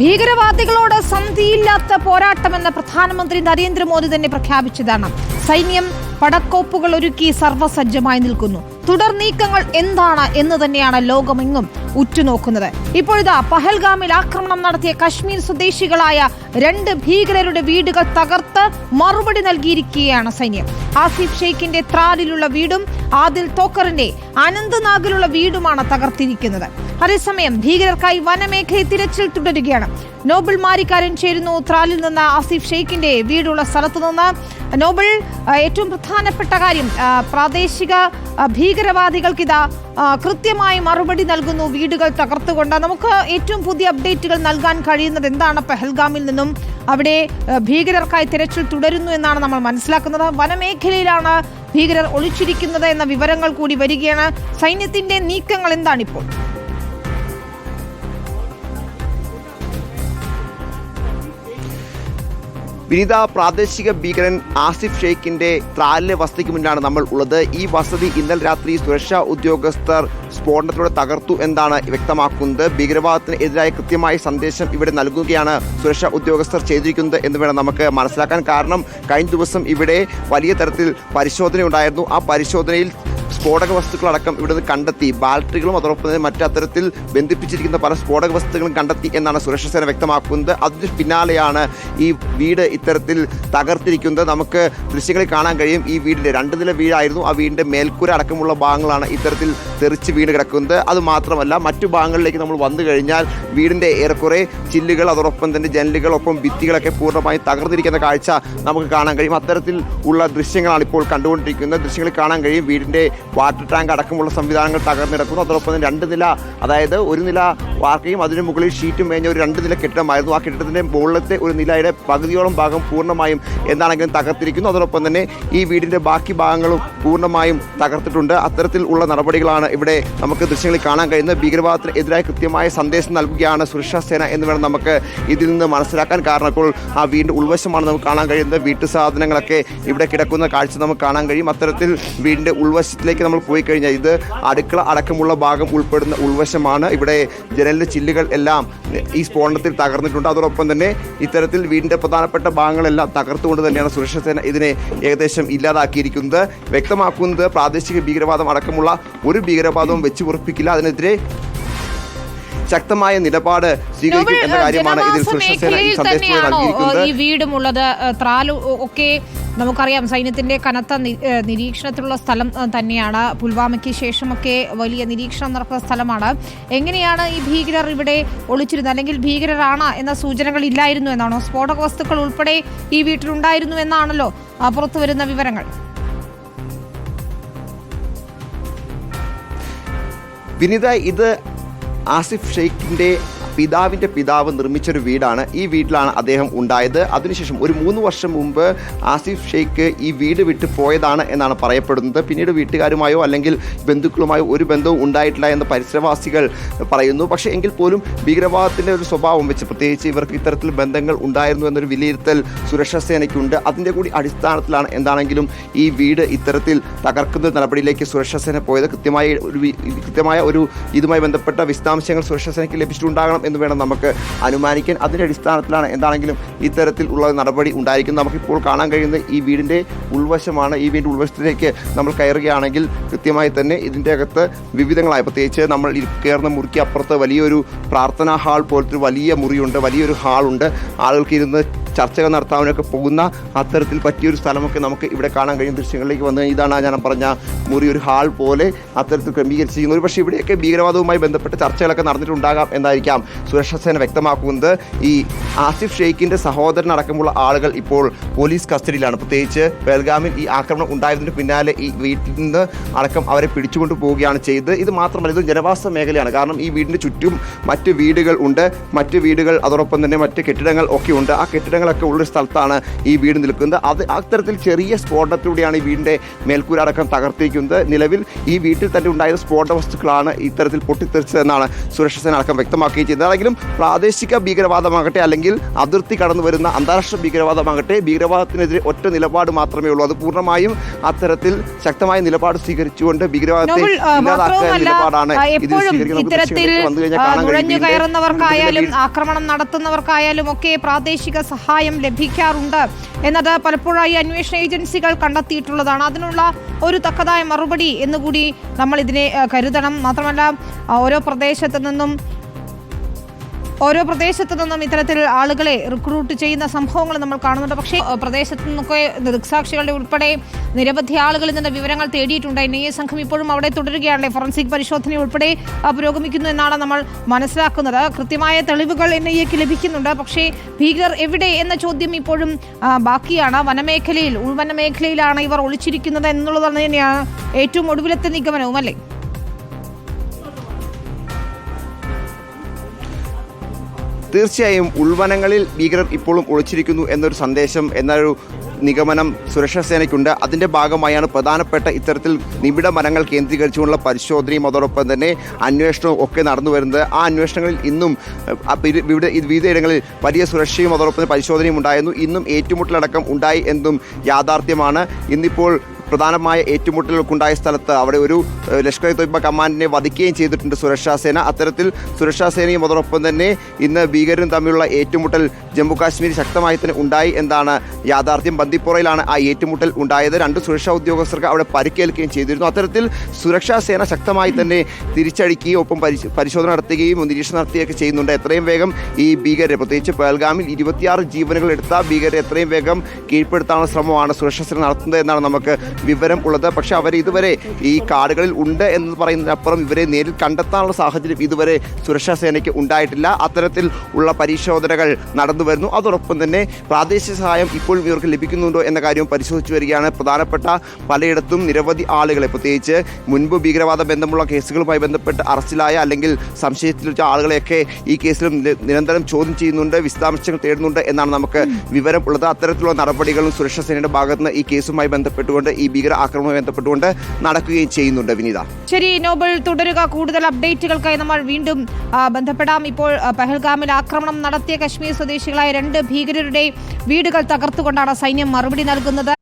ഭീകരവാദികളോട് സന്ധിയില്ലാത്ത പോരാട്ടമെന്ന് പ്രധാനമന്ത്രി നരേന്ദ്രമോദി തന്നെ പ്രഖ്യാപിച്ചതാണ്. സൈന്യം പടക്കോപ്പുകൾ ഒരുക്കി സർവസജ്ജമായി നിൽക്കുന്നു. തുടർ നീക്കങ്ങൾ എന്താണ് എന്ന് തന്നെയാണ് ലോകമെങ്ങും ഉറ്റുനോക്കുന്നത്. ഇപ്പോഴിതാ പഹൽഗാമിൽ ആക്രമണം നടത്തിയ കശ്മീർ സ്വദേശികളായ രണ്ട് ഭീകരരുടെ വീടുകൾ തകർത്ത് മറുപടി നൽകിയിരിക്കുകയാണ് സൈന്യം. ആസിഫ് ഷെയ്ഖിന്റെ ത്രാലിലുള്ള വീടും ആദിൽ തോക്കറിന്റെ അനന്ത്നാഗിലുള്ള വീടുമാണ് തകർത്തിരിക്കുന്നത്. അതേസമയം ഭീകരർക്കായി വനമേഖലയിൽ തിരച്ചിൽ തുടരുകയാണ്. നോബൽ മാരിക്കാരൻ ചേരുന്നു. ത്രാലിൽ നിന്ന് ആസിഫ് ഷെയ്ഖിന്റെ വീടുള്ള സ്ഥലത്തു നിന്ന് നോബൽ ഏറ്റവും പ്രധാനപ്പെട്ട കാര്യം പ്രാദേശിക ഭീകരവാദികൾക്ക് ഇതാ കൃത്യമായി മറുപടി നൽകുന്നു വീടുകൾ തകർത്തുകൊണ്ട്. നമുക്ക് ഏറ്റവും പുതിയ അപ്ഡേറ്റുകൾ നൽകാൻ കഴിയുന്നത് എന്താണ്? പെഹൽഗാമിൽ നിന്നും അവിടെ ഭീകരർക്കായി തിരച്ചിൽ തുടരുന്നു എന്നാണ് നമ്മൾ മനസ്സിലാക്കുന്നത്. വനമേഖലയിലാണ് ഭീകരർ ഒളിച്ചിരിക്കുന്നത് എന്ന വിവരങ്ങൾ കൂടി വരികയാണ്. സൈന്യത്തിന്റെ നീക്കങ്ങൾ എന്താണിപ്പോൾ? വിനീത പ്രാദേശിക ഭീകരൻ ആസിഫ് ഷെയ്ഖിന്റെ ത്രാലിലെ വസതിക്ക് മുന്നിലാണ് നമ്മൾ ഉള്ളത്. ഈ വസതി ഇന്നലെ രാത്രി സുരക്ഷാ ഉദ്യോഗസ്ഥർ സ്ഫോടനത്തിലൂടെ തകർത്തു എന്നാണ് വ്യക്തമാക്കുന്നത്. ഭീകരവാദത്തിന് എതിരായ കൃത്യമായ സന്ദേശം ഇവിടെ നൽകുകയാണ് സുരക്ഷാ ഉദ്യോഗസ്ഥർ ചെയ്തിരിക്കുന്നത് എന്ന് വേണം നമുക്ക് മനസ്സിലാക്കാൻ. കാരണം കഴിഞ്ഞ ദിവസം ഇവിടെ വലിയ തരത്തിൽ പരിശോധന ഉണ്ടായിരുന്നു ആ പരിശോധനയിൽ സ്ഫോടക വസ്തുക്കളടക്കം ഇവിടുന്ന് കണ്ടെത്തി. ബാറ്ററികളും അതോടൊപ്പം തന്നെ മറ്റു അത്തരത്തിൽ ബന്ധിപ്പിച്ചിരിക്കുന്ന പല സ്ഫോടക വസ്തുക്കളും കണ്ടെത്തി എന്നാണ് സുരക്ഷാ സേന വ്യക്തമാക്കുന്നത്. അതിന് പിന്നാലെയാണ് ഈ വീട് ഇത്തരത്തിൽ തകർത്തിരിക്കുന്നത്. നമുക്ക് ദൃശ്യങ്ങളിൽ കാണാൻ കഴിയും. ഈ വീടിന്റെ രണ്ട് നില വീടായിരുന്നു. ആ വീടിന്റെ മേൽക്കൂര അടക്കമുള്ള ഭാഗങ്ങളാണ് ഇത്തരത്തിൽ തെറിച്ച് വീണ് കിടക്കുന്നത്. അതുമാത്രമല്ല മറ്റു ഭാഗങ്ങളിലേക്ക് നമ്മൾ വന്നു കഴിഞ്ഞാൽ വീടിന്റെ ഏറെക്കുറെ ചില്ലുകൾ അതോടൊപ്പം തന്നെ ജനലുകൾ ഒപ്പം ഭിത്തികളൊക്കെ പൂർണമായും തകർന്നിരിക്കുന്ന കാഴ്ച നമുക്ക് കാണാൻ കഴിയും. അത്തരത്തിൽ ഉള്ള ദൃശ്യങ്ങളാണ് ഇപ്പോൾ കണ്ടുകൊണ്ടിരിക്കുന്നത്. ദൃശ്യങ്ങൾ കാണാൻ കഴിയും. വീടിന്റെ വാട്ടർ ടാങ്ക് അടക്കമുള്ള സംവിധാനങ്ങൾ തകർന്നിടക്കുന്നു അതോടൊപ്പം തന്നെ രണ്ട് നില അതായത് ഒരു നില വാർക്കയും അതിന് മുകളിൽ ഷീറ്റും മേഞ്ഞ ഒരു രണ്ട് നില കെട്ടിടമായിരുന്നു. ആ കെട്ടിടത്തിന്റെ മുകളിലത്തെ ഒരു നിലയുടെ പകുതിയോളം ഭാഗം പൂർണമായും എന്താണെങ്കിലും തകർത്തിരിക്കുന്നു. അതോടൊപ്പം തന്നെ ഈ വീടിന്റെ ബാക്കി ഭാഗങ്ങളും പൂർണമായും തകർത്തിട്ടുണ്ട്. അത്തരത്തിൽ ഉള്ള നടപടികളാണ് ഇവിടെ നമുക്ക് ദൃശ്യങ്ങളിൽ കാണാൻ കഴിയുന്നത്. ഭീകരവാദത്തിന് എതിരായ കൃത്യമായ സന്ദേശം നൽകുകയാണ് സുരക്ഷാ സേന എന്ന് വേണം നമുക്ക് ഇതിൽ നിന്ന് മനസ്സിലാക്കാൻ. കാരണം ഇപ്പോൾ ആ വീടിന്റെ ഉൾവശമാണ് നമുക്ക് കാണാൻ കഴിയുന്നത്. വീട്ടു സാധനങ്ങളൊക്കെ ഇവിടെ കിടക്കുന്ന കാഴ്ച നമുക്ക് കാണാൻ കഴിയും. അത്തരത്തിൽ വീടിന്റെ ഉൾവശത്തിലേക്ക് നമ്മൾ പോയി കഴിഞ്ഞാൽ ഇത് അടുക്കള അടക്കമുള്ള ഭാഗം ഉൾപ്പെടുന്ന ഉൾവശമാണ്. ഇവിടെ ജനലിന്റെ ചില്ലുകൾ എല്ലാം ഈ സ്ഫോടനത്തിൽ തകർന്നിട്ടുണ്ട്. അതോടൊപ്പം തന്നെ ഇത്തരത്തിൽ വീടിന്റെ പ്രധാനപ്പെട്ട ഭാഗങ്ങളെല്ലാം തകർത്തുകൊണ്ട് തന്നെയാണ് സുരക്ഷാ സേന ഇതിനെ ഏകദേശം ഇല്ലാതാക്കിയിരിക്കുന്നത്. വ്യക്തമാക്കുന്നത് പ്രാദേശിക ഭീകരവാദം അടക്കമുള്ള ഒരു ഭീകരവാദവും വെച്ച് ഉറപ്പിക്കില്ല. അതിനെതിരെ ശക്തമായ നിലപാട് സ്വീകരിക്കും എന്ന കാര്യമാണ് ഇതിൽ ജനവാസ സുരക്ഷാ സേന ഈ സന്ദേശത്തിൽ നൽകിയിരിക്കുന്നത്. ഈ വീടുമുള്ളത് ത്രാലു ഒക്കെ നമുക്കറിയാം സൈന്യത്തിന്റെ കനത്ത നിരീക്ഷണത്തിലുള്ള സ്ഥലം തന്നെയാണ്. പുൽവാമയ്ക്ക് ശേഷമൊക്കെ വലിയ നിരീക്ഷണം നടക്കുന്ന സ്ഥലമാണ്. എങ്ങനെയാണ് ഈ ഭീകരർ ഇവിടെ ഒളിച്ചിരുന്നത്? അല്ലെങ്കിൽ ഭീകരരാണ് എന്ന സൂചനകൾ ഇല്ലായിരുന്നു എന്നാണോ? സ്ഫോടക വസ്തുക്കൾ ഉൾപ്പെടെ ഈ വീട്ടിലുണ്ടായിരുന്നു എന്നാണല്ലോ പുറത്തു വരുന്ന വിവരങ്ങൾ. വിനിത ഇത് ആസിഫ് ഷെയ്ഖിന്റെ പിതാവിന്റെ പിതാവ് നിർമ്മിച്ചൊരു വീടാണ് ഈ വീട്ടിലാണ് അദ്ദേഹം ഉണ്ടായത്. അതിനുശേഷം ഒരു മൂന്ന് വർഷം മുമ്പ് ആസിഫ് ഷെയ്ഖ് ഈ വീട് വിട്ട് പോയതാണ് എന്നാണ് പറയപ്പെടുന്നത്. പിന്നീട് വീട്ടുകാരുമായോ അല്ലെങ്കിൽ ബന്ധുക്കളുമായോ ഒരു ബന്ധവും ഉണ്ടായിട്ടില്ല എന്ന് പരിസരവാസികൾ പറയുന്നു. പക്ഷേ എങ്കിൽ പോലും ഭീകരവാദത്തിന്റെ ഒരു സ്വഭാവം വെച്ച് പ്രത്യേകിച്ച് ഇവർക്ക് ഇത്തരത്തിൽ ബന്ധങ്ങൾ ഉണ്ടായിരുന്നു എന്നൊരു വിലയിരുത്തൽ സുരക്ഷാ സേനയ്ക്കുണ്ട്. അതിന്റെ കൂടി അടിസ്ഥാനത്തിലാണ് എന്താണെങ്കിലും ഈ വീട് ഇത്തരത്തിൽ തകർക്കുന്ന നടപടിയിലേക്ക് സുരക്ഷാ സേന പോയത്. കൃത്യമായ ഒരു കൃത്യമായ ഒരു ഇതുമായി ബന്ധപ്പെട്ട വിശദാംശങ്ങൾ സുരക്ഷാ സേനയ്ക്ക് ലഭിച്ചിട്ടുണ്ടാകണം എന്ന് വേണം നമുക്ക് അനുമാനിക്കാൻ. അതിന്റെ അടിസ്ഥാനത്തിലാണ് എന്താണെങ്കിലും ഇത്തരത്തിൽ ഉള്ള നടപടി ഉണ്ടായിരിക്കുന്നത്. നമുക്കിപ്പോൾ കാണാൻ കഴിയുന്ന ഈ വീടിന്റെ ഉൾവശമാണ്. ഈ വീടിന്റെ ഉൾവശത്തിലേക്ക് നമ്മൾ കയറുകയാണെങ്കിൽ കൃത്യമായി തന്നെ ഇതിന്റെ അകത്ത് വിവിധങ്ങളായ പ്രത്യേകിച്ച് നമ്മൾ കയറുന്ന മുറിക്ക് അപ്പുറത്ത് വലിയൊരു പ്രാർത്ഥനാ ഹാൾ പോലത്തെ വലിയ മുറിയുണ്ട് വലിയൊരു ഹാളുണ്ട്. ആളുകൾക്ക് ഇരുന്ന് ചർച്ചകൾ നടത്താനൊക്കെ പോകുന്ന അത്തരത്തിൽ പറ്റിയൊരു സ്ഥലമൊക്കെ നമുക്ക് ഇവിടെ കാണാൻ കഴിയും. ദൃശ്യങ്ങളിലേക്ക് വന്ന് ഇതാണ് ഞാൻ പറഞ്ഞ മുറി ഒരു ഹാൾ പോലെ അത്തരത്തിൽ ക്രമീകരിച്ചിരിക്കുന്നു. ഒരു പക്ഷേ ഇവിടെയൊക്കെ ഭീകരവാദവുമായി ബന്ധപ്പെട്ട ചർച്ചകളൊക്കെ നടന്നിട്ടുണ്ടാകാം എന്നായിരിക്കാം സുരക്ഷാ സേന വ്യക്തമാക്കുന്നത്. ഈ ആസിഫ് ഷെയ്ഖിന്റെ സഹോദരൻ അടക്കമുള്ള ആളുകൾ ഇപ്പോൾ പോലീസ് കസ്റ്റഡിയിലാണ്. പ്രത്യേകിച്ച് ബെൽഗാമിൽ ഈ ആക്രമണം ഉണ്ടായതിന് പിന്നാലെ ഈ വീട്ടിൽ നിന്ന് അടക്കം അവരെ പിടിച്ചുകൊണ്ട് പോവുകയാണ് ചെയ്തത്. ഇത് മാത്രമല്ല ഇത് ജനവാസ മേഖലയാണ്. കാരണം ഈ വീടിന് ചുറ്റും മറ്റ് വീടുകൾ ഉണ്ട്. മറ്റ് വീടുകൾ അതോടൊപ്പം തന്നെ മറ്റ് കെട്ടിടങ്ങൾ ഒക്കെ ഉണ്ട്. ആ കെട്ടിടങ്ങൾ നീക്കങ്ങളൊക്കെ ഉള്ള സ്ഥലത്താണ് ഈ വീട് നിൽക്കുന്നത് അത് അത്തരത്തിൽ ചെറിയ സ്ഫോടനത്തിലൂടെയാണ് ഈ വീടിന്റെ മേൽക്കൂര അടക്കം തകർത്തിരിക്കുന്നത് നിലവിൽ ഈ വീട്ടിൽ തന്നെ ഉണ്ടായ സ്ഫോടന വസ്തുക്കളാണ് ഇത്തരത്തിൽ പൊട്ടിത്തെറിച്ചതെന്നാണ് സുരക്ഷാ സേന അടക്കം വ്യക്തമാക്കുകയും ചെയ്തത് അതെങ്കിലും പ്രാദേശിക ഭീകരവാദമാകട്ടെ അല്ലെങ്കിൽ അതിർത്തി കടന്നു വരുന്ന അന്താരാഷ്ട്ര ഭീകരവാദമാകട്ടെ ഭീകരവാദത്തിനെതിരെ ഒറ്റ നിലപാട് മാത്രമേ ഉള്ളൂ അത് പൂർണമായും അത്തരത്തിൽ ശക്തമായ നിലപാട് സ്വീകരിച്ചുകൊണ്ട് ഭീകരവാദത്തെ ഇല്ലാതാക്കുക നിലപാടാണ് ഇത് സ്വീകരിക്കുന്നത്. വന്നു കഴിഞ്ഞാൽ കാണാൻ കഴിയും. ആക്രമണം നടത്തുന്നവർക്കായാലും ഒക്കെ പ്രാദേശിക സഹായം ലഭിക്കാറുണ്ട്. എന്നത് പലപ്പോഴായി അന്വേഷണ ഏജൻസികൾ കണ്ടെത്തിയിട്ടുള്ളതാണ്. അതിനുള്ള ഒരു തക്കതായ മറുപടി എന്നുകൂടി നമ്മൾ ഇതിനെ കരുതണം. മാത്രമല്ല ഓരോ പ്രദേശത്തു നിന്നും ഓരോ പ്രദേശത്തു നിന്നും ഇത്തരത്തിൽ ആളുകളെ റിക്രൂട്ട് ചെയ്യുന്ന സംഭവങ്ങൾ നമ്മൾ കാണുന്നുണ്ട്. പക്ഷേ പ്രദേശത്തു നിന്നൊക്കെ ദൃക്സാക്ഷികളുടെ ഉൾപ്പെടെ നിരവധി ആളുകളിൽ നിന്ന് വിവരങ്ങൾ തേടിയിട്ടുണ്ട്. എൻ ഐ എ സംഘം ഇപ്പോഴും അവിടെ തുടരുകയാണല്ലേ? ഫോറൻസിക് പരിശോധന ഉൾപ്പെടെ പുരോഗമിക്കുന്നു എന്നാണ് നമ്മൾ മനസ്സിലാക്കുന്നത്. കൃത്യമായ തെളിവുകൾ എൻ ഐ എക്ക് ലഭിക്കുന്നുണ്ട്. പക്ഷേ ഭീകർ എവിടെ എന്ന ചോദ്യം ഇപ്പോഴും ബാക്കിയാണ്. വനമേഖലയിൽ ഉൾവനമേഖലയിലാണ് ഇവർ ഒളിച്ചിരിക്കുന്നത് എന്നുള്ളത് തന്നെയാണ് ഏറ്റവും ഒടുവിലത്തെ നിഗമനവും അല്ലേ തീർച്ചയായും ഉൾവനങ്ങളിൽ ഭീകരർ ഇപ്പോഴും ഒളിച്ചിരിക്കുന്നു എന്നൊരു സന്ദേശം എന്നൊരു നിഗമനം സുരക്ഷാ സേനയ്ക്കുണ്ട് അതിന്റെ ഭാഗമായാണ് പ്രധാനപ്പെട്ട ഇത്തരത്തിൽ നിബിഡ മരങ്ങൾ കേന്ദ്രീകരിച്ചുകൊണ്ടുള്ള പരിശോധനയും അതോടൊപ്പം തന്നെ അന്വേഷണവും ഒക്കെ നടന്നു വരുന്നത്. ആ അന്വേഷണങ്ങളിൽ ഇന്നും വിവിധ വിവിധ ഇടങ്ങളിൽ വലിയ സുരക്ഷയും അതോടൊപ്പം പരിശോധനയും ഉണ്ടായിരുന്നു. ഇന്നും ഏറ്റുമുട്ടലടക്കം ഉണ്ടായി എന്നും യാഥാർത്ഥ്യമാണ്. ഇന്നിപ്പോൾ പ്രധാനമായ ഏറ്റുമുട്ടലുകൾക്കുണ്ടായ സ്ഥലത്ത് അവിടെ ഒരു ലഷ്കർ ഇ തൊയ്ബ കമാൻഡിനെ വധിക്കുകയും ചെയ്തിട്ടുണ്ട് സുരക്ഷാ സേന. അത്തരത്തിൽ സുരക്ഷാ സേനയും അതോടൊപ്പം തന്നെ ഇന്ന് ഭീകരരും തമ്മിലുള്ള ഏറ്റുമുട്ടൽ ജമ്മു കാശ്മീരിൽ ശക്തമായി തന്നെ ഉണ്ടായി എന്നാണ് യാഥാർത്ഥ്യം. ബന്ദിപ്പോറയിലാണ് ആ ഏറ്റുമുട്ടൽ ഉണ്ടായത്. രണ്ട് സുരക്ഷാ ഉദ്യോഗസ്ഥർക്ക് അവിടെ പരിക്കേൽക്കുകയും ചെയ്തിരുന്നു. അത്തരത്തിൽ സുരക്ഷാ സേന ശക്തമായി തന്നെ തിരിച്ചടിക്കുകയും ഒപ്പം പരിശോധന നടത്തുകയും നിരീക്ഷണം നടത്തുകയൊക്കെ ചെയ്യുന്നുണ്ട്. എത്രയും വേഗം ഈ ഭീകരരെ പ്രത്യേകിച്ച് പേൽഗാമിൽ ഇരുപത്തിയാറ് ജീവനുകൾ എടുത്ത ഭീകരരെ എത്രയും വേഗം കീഴ്പ്പെടുത്താനുള്ള ശ്രമമാണ് സുരക്ഷാ സേന നടത്തുന്നത് എന്നാണ് നമുക്ക് വിവരം ഉള്ളത്. പക്ഷേ അവർ ഇതുവരെ ഈ കാടുകളിൽ ഉണ്ട് എന്ന് പറയുന്നതിനപ്പുറം ഇവരെ നേരിൽ കണ്ടെത്താനുള്ള സാഹചര്യം ഇതുവരെ സുരക്ഷാ സേനയ്ക്ക് ഉണ്ടായിട്ടില്ല. അത്തരത്തിൽ ഉള്ള പരിശോധനകൾ നടന്നു വരുന്നു. അതോടൊപ്പം തന്നെ പ്രാദേശിക സഹായം ഇപ്പോഴും ഇവർക്ക് ലഭിക്കുന്നുണ്ടോ എന്ന കാര്യവും പരിശോധിച്ചു വരികയാണ്. പ്രധാനപ്പെട്ട പലയിടത്തും നിരവധി ആളുകളെ പ്രത്യേകിച്ച് മുൻപ് ഭീകരവാദ ബന്ധമുള്ള കേസുകളുമായി ബന്ധപ്പെട്ട് അറസ്റ്റിലായ അല്ലെങ്കിൽ സംശയത്തിൽ വെച്ച ആളുകളെയൊക്കെ ഈ കേസിലും നിരന്തരം ചോദ്യം ചെയ്യുന്നുണ്ട് വിശദാംശങ്ങൾ തേടുന്നുണ്ട് എന്നാണ് നമുക്ക് വിവരം ഉള്ളത്. അത്തരത്തിലുള്ള നടപടികളും സുരക്ഷാ സേനയുടെ ഭാഗത്ത് നിന്ന് ഈ കേസുമായി ബന്ധപ്പെട്ടുകൊണ്ട് ഈ ഭീകര ആക്രമണവുമായി ബന്ധപ്പെട്ടുകൊണ്ട് നടക്കുകയും ചെയ്യുന്നുണ്ട് വിനീത. ശരി നോബൽ തുടരുക. കൂടുതൽ അപ്ഡേറ്റുകൾക്കായി നമ്മൾ വീണ്ടും ബന്ധപ്പെടാം. ഇപ്പോൾ പെഹൽഗാമിൽ ആക്രമണം നടത്തിയ കശ്മീർ സ്വദേശികളായ രണ്ട് ഭീകരരുടെ വീടുകൾ തകർത്തുകൊണ്ടാണ് സൈന്യം മറുപടി നൽകുന്നത്.